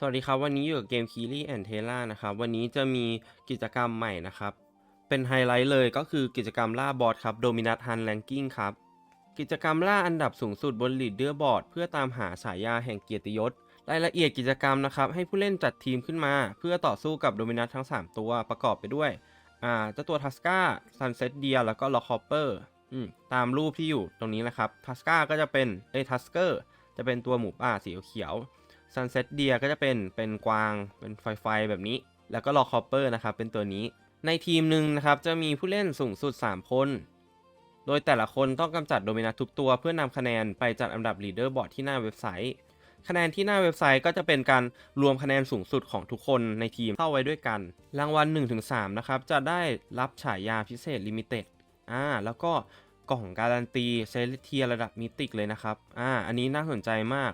สวัสดีครับ วันนี้อยู่กับเกม k e y l y and t e l a นะครับ วันนี้จะมีกิจกรรมใหม่นะครับ เป็นไฮไลท์เลยก็คือกิจกรรมล่าบอสครับ Dominat Hunt Ranking ครับ กิจกรรมล่าอันดับสูงสุดบน Leaderboard เพื่อตามหาฉายาแห่งเกียรติยศ รายละเอียดกิจกรรมนะครับ ให้ผู้เล่นจัดทีมขึ้นมา เพื่อต่อสู้กับโดมินัททั้ง 3 ตัวประกอบไปด้วยอ่าเจ้าตัวทัสกาซันเซ็ตเดียแล้วก็ล็อกคอปเปอร์ตามรูปที่อยู่ตรงนี้นะครับทัสกาก็จะเป็นเอ้ทัสเกอร์จะเป็นตัวหมูป่าสีเขียว ซันเซ็ตเดียก็จะเป็นเป็นกวางเป็นไฟไฟแบบนี้ แล้วก็ลอคอปเปอร์นะครับเป็นตัวนี้ ในทีมหนึ่งนะครับจะมีผู้เล่นสูงสุด 3 คน โดยแต่ละคนต้องกำจัดโดมินัททุกตัว เพื่อนำคะแนนไปจัดอันดับลีดเดอร์บอร์ดที่หน้าเว็บไซต์ คะแนนที่หน้าเว็บไซต์ก็จะเป็นการรวมคะแนนสูงสุดของทุกคนในทีมเข้าไว้ด้วยกัน รางวัล 1-3 นะครับจะได้รับฉายาพิเศษลิมิเต็ดอ่าแล้วก็กล่องการันตีเซเลเทียระดับมิติกเลยนะครับ อ่า อันนี้น่าสนใจมาก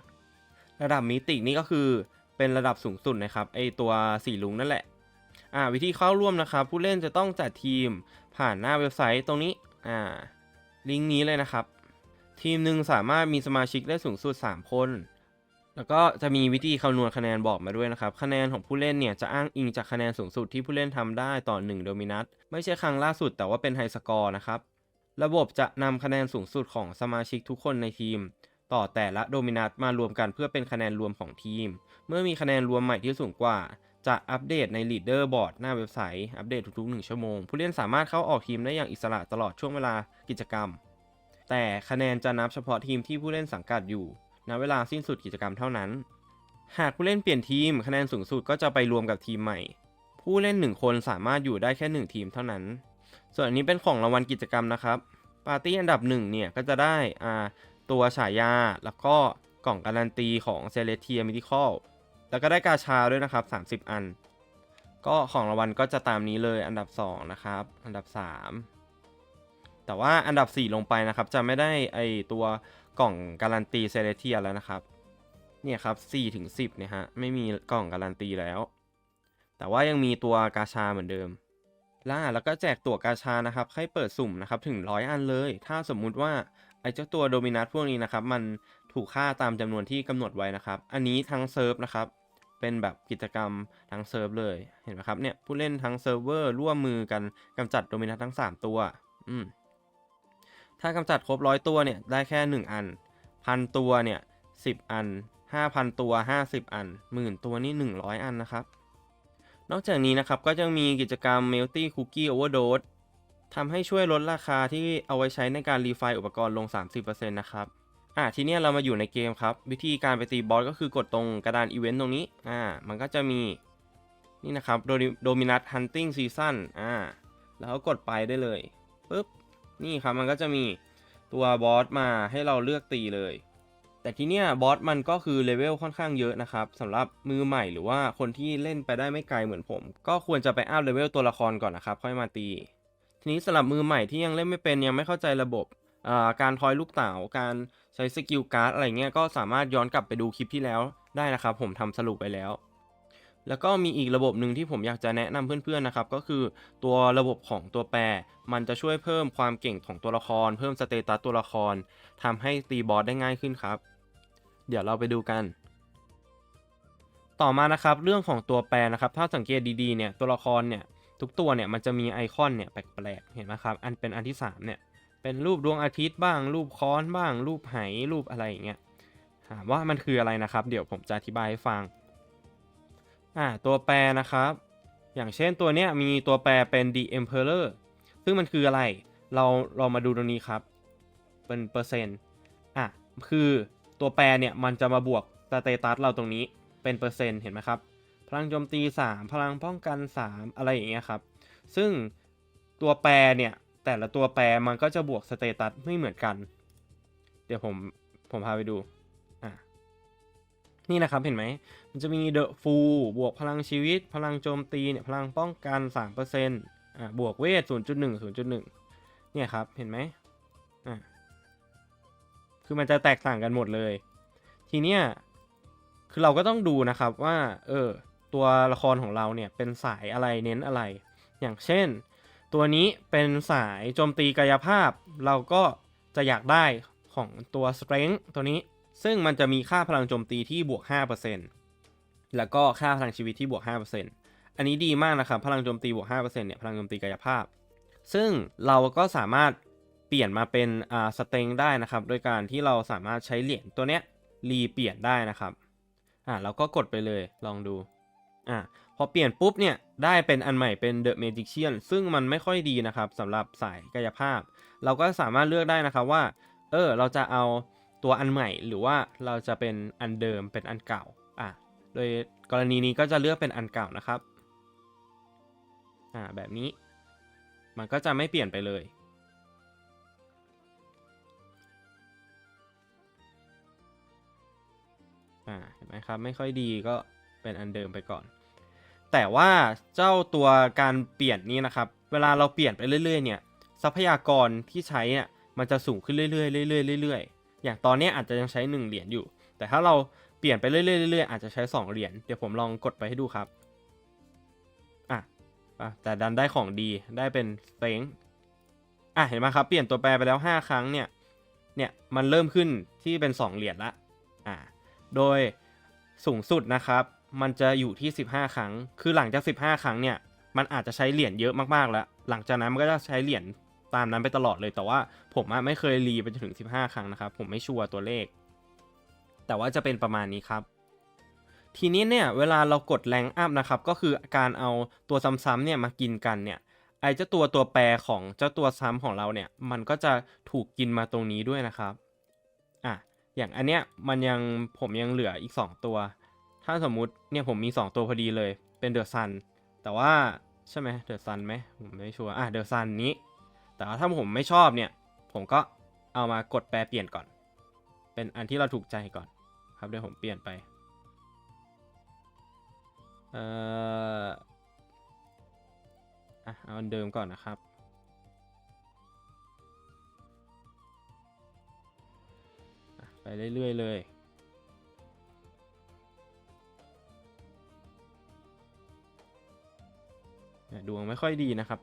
ระดับมิติกนี่ก็คือเป็นระดับสูงสุดนะครับไอตัวสีลุงนั่นแหละอ่าวิธีเข้าร่วมนะครับผู้เล่นจะต้องจัดทีมผ่านหน้าเว็บไซต์ตรงนี้อ่าลิงก์นี้เลยนะครับ ทีมหนึ่งสามารถมีสมาชิกได้สูงสุด 3 คน แล้วก็จะมีวิธีคำนวณคะแนนบอกมาด้วยนะครับ คะแนนของผู้เล่นเนี่ยจะอ้างอิงจากคะแนนสูงสุดที่ผู้เล่นทำได้ต่อ1โดมินัสไม่ใช่ครั้งล่าสุดแต่ว่าเป็นไฮสกอร์นะครับ ระบบจะนำคะแนนสูงสุดของสมาชิกทุกคนในทีม ต่อแต่ละโดมินัสมารวมกันเพื่อเป็นคะแนนรวมของทีม เมื่อมีคะแนนรวมใหม่ที่สูงกว่า จะอัปเดตใน Leader Board หน้าเว็บไซต์อัปเดตทุกๆ 1 ชั่วโมง ผู้เล่นสามารถเข้าออกทีมได้อย่างอิสระตลอดช่วงเวลากิจกรรม แต่คะแนนจะนับเฉพาะทีมที่ผู้เล่นสังกัดอยู่ณเวลาสิ้นสุดกิจกรรมเท่านั้น หากผู้เล่นเปลี่ยนทีมคะแนนสูงสุดก็จะไปรวมกับทีมใหม่ ผู้เล่น 1 คนสามารถอยู่ได้แค่ 1 ทีมเท่านั้น ส่วนอันนี้เป็นของรางวัลกิจกรรมนะครับปาร์ตี้อันดับ1เนี่ยก็จะได้อ่า ตัวฉายา แล้วก็กล่องการันตีของเซเลเทียมิดิคอลแล้วก็ได้กาชาด้วยนะครับ 30 อัน ก็ของรางวัลก็จะตามนี้เลยอันดับ 2 นะครับ อันดับ 3 แต่ว่าอันดับ 4 ลงไปนะครับ จะไม่ได้ไอตัวกล่องการันตีเซเลเทียแล้วนะครับ เนี่ยครับ4ถึง10เนี่ยฮะ ไม่มีกล่องการันตีแล้ว แต่ว่ายังมีตัวกาชาเหมือนเดิมล่าแล้วก็แจกตั๋วกาชานะครับ ให้เปิดสุ่มนะครับ ถึงร้อยอันเลย ถ้าสมมุติว่า ไอ้เจ้าตัวโดมินัสพวกนี้นะครับ มันถูกค่าตามจำนวนที่กำหนดไว้นะครับ อันนี้ทั้งเซิร์ฟนะครับ เป็นแบบกิจกรรมทั้งเซิร์ฟเลย เห็นไหมครับเนี่ยผู้เล่นทั้งเซิร์ฟเวอร์ร่วมมือกันกำจัดโดมินัสทั้ง 3 ตัว อืมถ้ากำจัดครบร้อยตัวเนี่ยได้แค่ 1 อันพันตัวเนี่ย10อัน5,000ตัว50อันหมื่นตัวนี่100อันนะครับ นอกจากนี้นะครับก็จะมีกิจกรรม Melty Cookie Overdose ทำให้ช่วยลดราคาที่เอาไว้ใช้ในการรีไฟล์อุปกรณ์ลง 30%นะครับอะทีนี้เรามาอยู่ในเกมครับ วิธีการไปตีบอสก็คือกดตรงกระดานอีเวนต์ตรงนี้อ่ามันก็จะมีนี่นะครับ Dominat Hunting Season อ่าแล้วก็กดไปได้เลยปุ๊บนี่ครับมันก็จะมีตัวบอสมาให้เราเลือกตีเลย แต่ทีเนี้ยบอสมันก็คือเลเวลค่อนข้างเยอะนะครับสำหรับมือใหม่หรือว่าคนที่เล่นไปได้ไม่ไกลเหมือนผม ก็ควรจะไปอัพเลเวลตัวละครก่อนนะครับ ค่อยมาตี ทีนี้สำหรับมือใหม่ที่ยังเล่นไม่เป็นยังไม่เข้าใจระบบการทอยลูกเต๋าการใช้สกิลการ์ดอะไรเงี้ยก็สามารถย้อนกลับไปดูคลิปที่แล้วได้นะครับผมทำสรุปไปแล้ว แล้วก็มีอีกระบบหนึ่งที่ผมอยากจะแนะนำเพื่อนๆนะครับก็คือตัวระบบของตัวแปร มันจะช่วยเพิ่มความเก่งของตัวละคร เพิ่มสเตตัสตัวละครทำให้ตีบอสได้ง่ายขึ้นครับ เดี๋ยวเราไปดูกัน ต่อมานะครับเรื่องของตัวแปรนะครับ ถ้าสังเกตดีๆเนี่ยตัวละครเนี่ย ทุกตัวเนี่ยมันจะมีไอคอนเนี่ยแปลกๆเห็นไหมครับ อันเป็นอันที่สามเนี่ยเป็นรูปดวงอาทิตย์บ้าง รูปค้อนบ้าง รูปไหรูปอะไรอย่างเงี้ยถามว่ามันคืออะไรนะครับ เดี๋ยวผมจะอธิบายให้ฟังอ่าตัวแปรนะครับ อย่างเช่นตัวเนี้ยมีตัวแปรเป็น the emperor ซึ่งมันคืออะไรเราเรามาดูตรงนี้ครับ เป็นเปอร์เซ็นต์อะคือตัวแปรเนี่ยมันจะมาบวกสเตตัสเราตรงนี้เป็นเปอร์เซ็นต์เห็นไหมครับ ลังโจมตี 3 พลังป้องกัน 3 อะไรอย่างเงี้ยครับ ซึ่งตัวแปรเนี่ย แต่ละตัวแปรมันก็จะบวกสเตตัสไม่เหมือนกัน เดี๋ยวผมผมพาไปดู อะ นี่นะครับเห็นไหม มันจะมีเดอะฟูบวกพลังชีวิต พลังโจมตีเนี่ยพลังป้องกัน 3%อะบวกเวท 0.1 0.1 เนี่ยครับ เห็นไหมอะคือมันจะแตกต่างกันหมดเลย ทีเนี้ยคือเราก็ต้องดูนะครับว่า เออ ตัวละครของเราเนี่ยเป็นสายอะไรเน้นอะไร อย่างเช่น ตัวนี้เป็นสายโจมตีกายภาพ เราก็จะอยากได้ของตัว strength ตัวนี้ ซึ่งมันจะมีค่าพลังโจมตีที่บวก 5%แล้วก็ค่าพลังชีวิตที่บวก 5%อันนี้ดีมากนะครับ พลังโจมตีบวก 5%เนี่ย พลังโจมตีกายภาพ ซึ่งเราก็สามารถเปลี่ยนมาเป็นอ่าสเต็งได้นะครับ โดยการที่เราสามารถใช้เหรียญตัวเนี้ยรีเปลี่ยนได้นะครับ อ่าเราก็กดไปเลย ลองดู อ่าพอเปลี่ยนปุ๊บเนี่ยได้เป็นอันใหม่เป็น The Magician ซึ่งมันไม่ค่อยดีนะครับสำหรับสายกายภาพ เราก็สามารถเลือกได้นะครับว่า เออเราจะเอาตัวอันใหม่ หรือว่าเราจะเป็นอันเดิมเป็นอันเก่าอะโดยกรณีนี้ก็จะเลือกเป็นอันเก่านะครับอ่าแบบนี้ มันก็จะไม่เปลี่ยนไปเลยอ่าเห็นไหมครับไม่ค่อยดีก็ เป็นอันเดิมไปก่อน แต่ว่าเจ้าตัวการเปลี่ยนนี้นะครับ เวลาเราเปลี่ยนไปเรื่อยๆเนี่ย ทรัพยากรที่ใช้เนี่ยมันจะสูงขึ้นเรื่อยๆเรื่อยๆเรื่อยๆ อย่างตอนนี้อาจจะยังใช้ 1 เหรียญอยู่ แต่ถ้าเราเปลี่ยนไปเรื่อยๆเรื่อยๆอาจจะใช้ 2 เหรียญ เดี๋ยวผมลองกดไปให้ดูครับ อะอะแต่ดันได้ของดี ได้เป็นเซ็งอะ เห็นไหมครับ เปลี่ยนตัวแปรไปแล้ว 5 ครั้งเนี่ย เนี่ย มันเริ่มขึ้นที่เป็น 2 เหรียญละ อ่า โดยสูงสุดนะครับ มันจะอยู่ที่ 15 ครั้ง คือหลังจาก 15 ครั้งเนี่ย มันอาจจะใช้เหรียญเยอะมากๆแล้ว หลังจากนั้นมันก็จะใช้เหรียญตามนั้นไปตลอดเลย แต่ว่าผมไม่เคยรีไปจนถึง 15 ครั้งนะครับ ผมไม่ชัวร์ตัวเลข แต่ว่าจะเป็นประมาณนี้ครับ ทีนี้เนี่ย เวลาเรากดแรงอัพนะครับ ก็คือการเอาตัวซ้ำๆเนี่ยมากินกันเนี่ย ไอ้เจ้าตัวตัวแปรของเจ้าตัวซ้ำของเราเนี่ย มันก็จะถูกกินมาตรงนี้ด้วยนะครับ อะ อย่างอันเนี้ยมันยังผมยังเหลืออีก 2 ตัว ถ้าสมมุติเนี่ยผมมี 2 ตัวพอดีเลย เป็นเดอะซัน แต่ว่าใช่ไหมเดอะซันไหมผมไม่ชัวร์ อะเดอะซันนี้ แต่ว่าถ้าผมไม่ชอบเนี่ย ผมก็เอามากดแปลเปลี่ยนก่อน เป็นอันที่เราถูกใจก่อน ครับเดี๋ยวผมเปลี่ยนไป เอ่อ อะเอาอันเดิมก่อนนะครับไปเรื่อยๆเลย ดวงไม่ค่อยดีนะครับ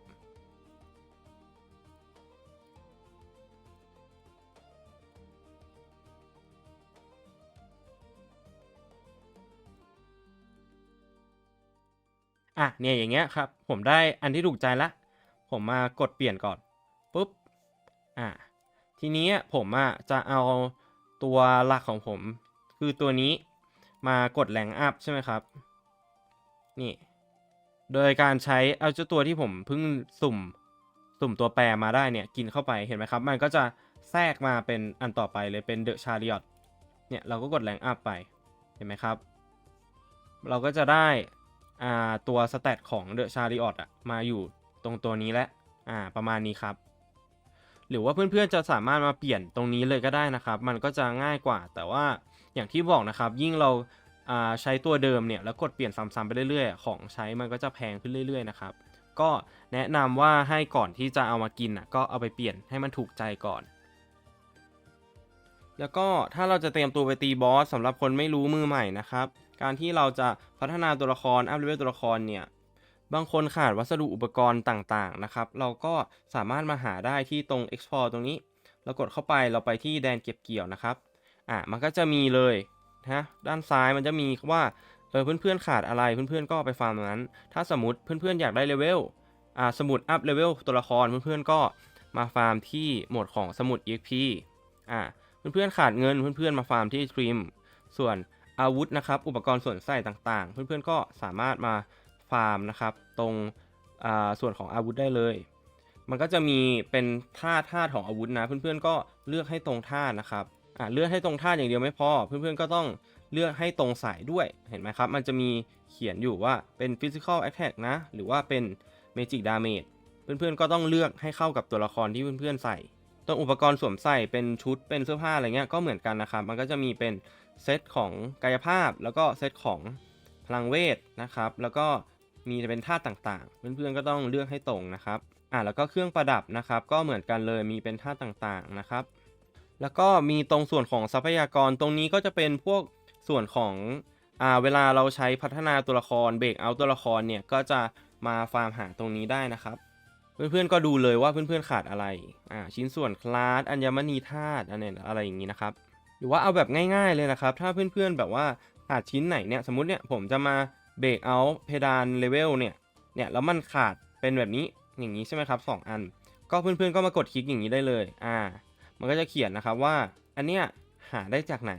อะเนี่ยอย่างเงี้ยครับ ผมได้อันที่ถูกใจละ ผมมากดเปลี่ยนก่อนปุ๊บ อะทีนี้ผมอะจะเอาตัวหลักของผม คือตัวนี้มากดแรงอัพใช่ไหมครับ นี่ โดยการใช้เอาเจ้าตัวที่ผมเพิ่งสุ่มสุ่มตัวแปรมาได้เนี่ยกินเข้าไปเห็นไหมครับ มันก็จะแทรกมาเป็นอันต่อไปเลยเป็นเดอะชาริออตเนี่ยเราก็กดแรงอัพไปเห็นไหมครับ เราก็จะได้อ่าตัวสเตตของเดอะชาริออตอะมาอยู่ตรงตัวนี้และอ่าประมาณนี้ครับ หรือว่าเพื่อนๆจะสามารถมาเปลี่ยนตรงนี้เลยก็ได้นะครับ มันก็จะง่ายกว่าแต่ว่าอย่างที่บอกนะครับยิ่งเรา ใช้ตัวเดิมเนี่ยแล้วกดเปลี่ยนซ้ำๆไปเรื่อยๆ ของใช้มันก็จะแพงขึ้นเรื่อยๆนะครับก็แนะนำว่าให้ก่อนที่จะเอามากินอะก็เอาไปเปลี่ยนให้มันถูกใจก่อน แล้วก็ถ้าเราจะเตรียมตัวไปตีบอสสำหรับคนไม่รู้มือใหม่นะครับ การที่เราจะพัฒนาตัวละครอัพเลเวลตัวละครเนี่ยบางคนขาดวัสดุอุปกรณ์ต่างๆนะครับ เราก็สามารถมาหาได้ที่ตรง export ตรงนี้ เรากดเข้าไปเราไปที่แดนเก็บเกี่ยวนะครับอะมันก็จะมีเลย นะด้านซ้ายมันจะมีว่าเออเพื่อนๆขาดอะไรเพื่อนๆก็ไปฟาร์มตรงนั้น ถ้าสมมติเพื่อนๆอยากได้เลเวลอ่าสมุดอัพเลเวลตัวละครเพื่อนๆก็มาฟาร์มที่หมดของสมุด EXP อ่าเพื่อนๆขาดเงินเพื่อนๆมาฟาร์มที่ทริมส่วนอาวุธนะครับอุปกรณ์ส่วนใส่ต่างๆ เพื่อนๆก็สามารถมาฟาร์มนะครับตรงอ่าส่วนของอาวุธได้เลย มันก็จะมีเป็นท่าท่าของอาวุธนะ เพื่อนๆก็เลือกให้ตรงท่านะครับ อ่าเลือกให้ตรงท่าอย่างเดียวไม่พอ เพื่อนๆก็ต้องเลือกให้ตรงสายด้วยเห็นไหมครับ มันจะมีเขียนอยู่ว่าเป็น physical attack นะ หรือว่าเป็น magic damage เพื่อนๆก็ต้องเลือกให้เข้ากับตัวละครที่เพื่อนๆใส่ตรงอุปกรณ์สวมใส่เป็นชุดเป็นเสื้อผ้าอะไรเงี้ยก็เหมือนกันนะครับ มันก็จะมีเป็นเซตของกายภาพ แล้วก็เซตของพลังเวทนะครับ แล้วก็มีเป็นท่าต่างๆ เพื่อนๆก็ต้องเลือกให้ตรงนะครับ อ่าแล้วก็เครื่องประดับนะครับ ก็เหมือนกันเลยมีเป็นท่าต่างๆนะครับ แล้วก็มีตรงส่วนของทรัพยากรตรงนี้ก็จะเป็นพวกส่วนของอ่าเวลาเราใช้พัฒนาตัวละครเบรกเอาตัวละครเนี่ยก็จะมาฟาร์มหาตรงนี้ได้นะครับ เพื่อนๆก็ดูเลยว่าเพื่อนๆขาดอะไรอ่าชิ้นส่วนคลาสอัญมณีธาตุอะไรอะไรอย่างนี้นะครับ หรือว่าเอาแบบง่ายๆเลยนะครับ ถ้าเพื่อนๆแบบว่าขาดชิ้นไหนเนี่ยสมมติเนี่ยผมจะมาเบรกเอาเพดานเลเวลเนี่ยเนี่ยแล้วมันขาดเป็นแบบนี้อย่างนี้ใช่ไหมครับสองอัน ก็เพื่อนๆก็มากดคลิกอย่างนี้ได้เลยอ่า มันก็จะเขียนนะครับว่าอันเนี้ยหาได้จากไหน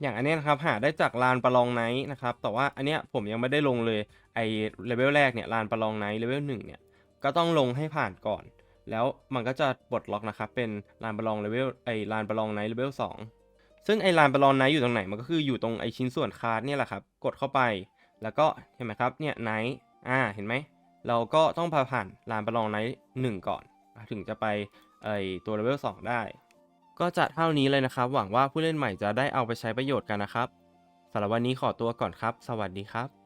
อย่างอันเนี้ยนะครับหาได้จากลานประลองไนท์นะครับ แต่ว่าอันเนี้ยผมยังไม่ได้ลงเลยไอเลเวลแรกเนี่ยลานประลองไนท์เลเวลหนึ่งเนี่ยก็ต้องลงให้ผ่านก่อน แล้วมันก็จะปลดล็อกนะครับเป็นลานประลองเลเวลไอลานประลองไนท์เลเวลสองซึ่งไอลานประลองไนท์อยู่ตรงไหนมันก็คืออยู่ตรงไอชิ้นส่วนคาร์ดเนี่ยแหละครับกดเข้าไป แล้วก็เห็นไหมครับเนี่ยไนท์อ่าเห็นไหมเราก็ต้องพาผ่านลานประลองไนท์หนึ่งก่อน ถึงจะไปไอตัวเลเวลสองได้ ก็จะเท่านี้เลยนะครับ หวังว่าผู้เล่นใหม่จะได้เอาไปใช้ประโยชน์กันนะครับสำหรับวันนี้ขอตัวก่อนครับ สวัสดีครับ